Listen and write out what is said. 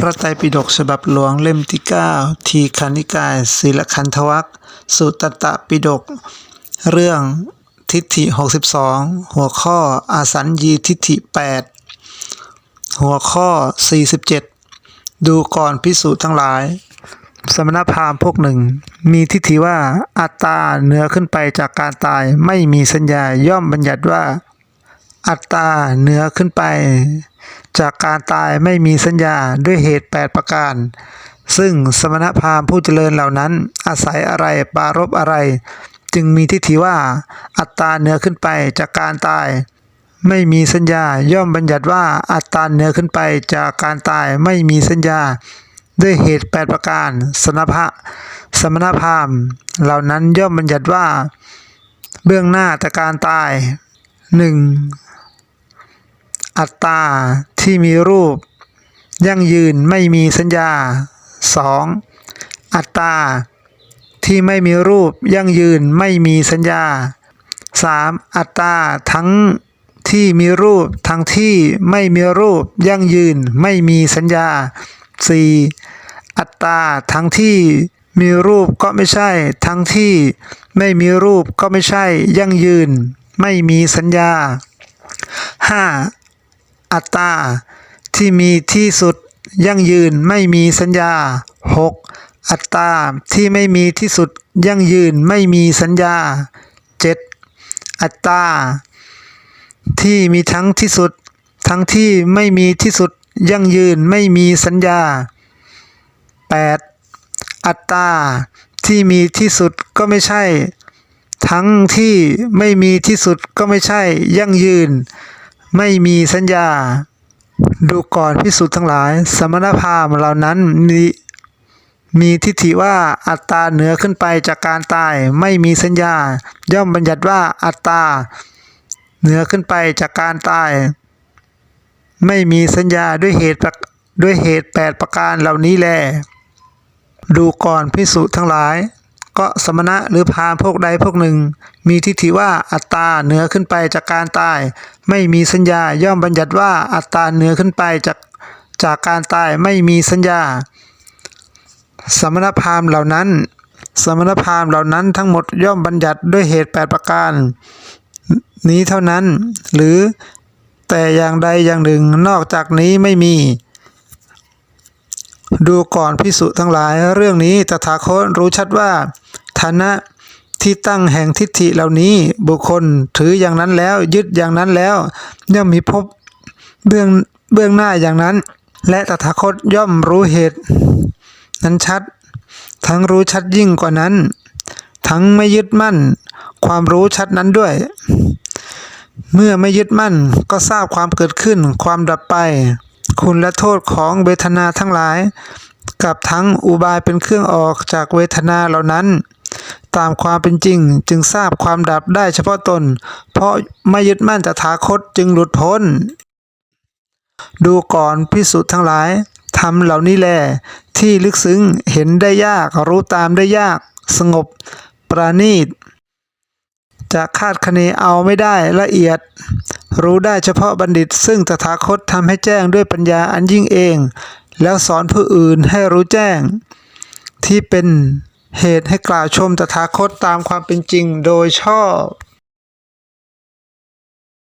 พระไตรปิฎกฉบับหลวงเล่มที่ 9 ทีคานิกายศีลคันธวัคสุตตตปิฎกเรื่องทิฏฐิ 62 หัวข้ออาสัญญีทิฏฐิ 8 หัวข้อ 47 ดูก่อนพิสูจน์ทั้งหลาย สมณพราหมณ์พวกหนึ่ง มีทิฏฐิว่าอัตตาเหนือขึ้นไปจากการตายไม่มีสัญญาย่อมบัญญัติว่า อัตตาเหนือขึ้นไป จากการตายไม่มีสัญญาด้วยเหตุ 8 ประการ ซึ่งสมณพราหมณ์ผู้เจริญเหล่านั้น อาศัยอะไรปรารบอะไร จึงมีทิฏฐิว่าอัตตาเหนือขึ้นไปจากการตาย ไม่มีสัญญาย่อมบัญญัติว่าอัตตาเหนือขึ้นไปจากการตายไม่มีสัญญา ด้วยเหตุ 8 ประการ สนพะสมณพราหมณ์เหล่านั้นย่อมบัญญัติว่า เบื้องหน้าแต่การตายหนึ่งอัตตา ที่มีรูป ยั่งยืนไม่มีสัญญา 2. อัตตา ที่ไม่มีรูปยั่งยืนไม่มีสัญญา 3. อัตตาทั้งที่มีรูปทั้งที่ไม่มีรูปยั่งยืนไม่มีสัญญา 4. อัตตาทั้งที่มีรูปก็ไม่ใช่ ทั้งที่ไม่มีรูปก็ไม่ใช่ยั่งยืน ไม่มีสัญญา 5. อัตตาที่มีที่สุดยั่งยืนไม่มีสัญญา 6. อัตตาที่ไม่มีที่สุดยั่งยืนไม่มีสัญญา 7. อัตตาที่มีทั้งที่สุด ทั้งที่ไม่มีที่สุดยั่งยืนไม่มีสัญญา 8. อัตตาที่มีที่สุดก็ไม่ใช่ ทั้งที่ไม่มีที่สุดก็ไม่ใช่ยั่งยืน ไม่มีสัญญา ดูก่อนพิสุทธ์ทั้งหลาย สมณพราหมณ์เหล่านั้นมีมีทิฏฐิว่าอัตตาเหนือขึ้นไปจากการตายไม่มีสัญญา ย่อมบัญญัติว่าอัตตาเหนือขึ้นไปจากการตาย ไม่มีสัญญาด้วยเหตุด้วยเหตุแปดประการเหล่านี้แล ดูก่อนพิสุทั้งหลาย ก็สมณะหรือพามพวกใดพวกหนึ่ง มีทิฏฐิว่าอัตตาเหนือขึ้นไปจากการตาย ไม่มีสัญญาย่อมบัญญัติว่าอัตตาเหนือขึ้นไปจากจากการตายไม่มีสัญญา สมณพราหมณ์เหล่านั้น สมณพราหมณ์เหล่านั้นทั้งหมดย่อมบัญญัติด้วยเหตุ 8 ประการ นี้เท่านั้น หรือแต่อย่างใดอย่างหนึ่งนอกจากนี้ไม่มี ดูก่อนพิสุทั้งหลายเรื่องนี้ตถาคตรู้ชัดว่า ฐานะที่ตั้งแห่งทิฏฐิเหล่านี้บุคคลถืออย่างนั้นแล้ว ยึดอย่างนั้นแล้วย่อมมีพบเบื้องเบื้องหน้าอย่างนั้น และตถาคตย่อมรู้เหตุ นั้นชัด ทั้งรู้ชัดยิ่งกว่านั้น ทั้งไม่ยึดมั่น ความรู้ชัดนั้นด้วย เมื่อไม่ยึดมั่นก็ทราบความเกิดขึ้น ความดับไป คุณและโทษของเวทนาทั้งหลาย กับทั้งอุบายเป็นเครื่องออกจากเวทนาเหล่านั้น ตามความเป็นจริง จึงทราบความดับได้เฉพาะตน เพราะไม่ยึดมั่นตถาคตจึงหลุดพ้น ดูก่อนพิสุทั้งหลายทำเหล่านี้แล ที่ลึกซึ้งเห็นได้ยากรู้ตามได้ยาก สงบ ปราณีต จะคาดคะเนเอาไม่ได้ละเอียด รู้ได้เฉพาะบัณฑิต ซึ่งตถาคตทำให้แจ้งด้วยปัญญาอันยิ่งเอง แล้วสอนผู้อื่นให้รู้แจ้ง ที่เป็น เหตุให้กล่าวชมตถาคตตามความเป็นจริงโดยชอบ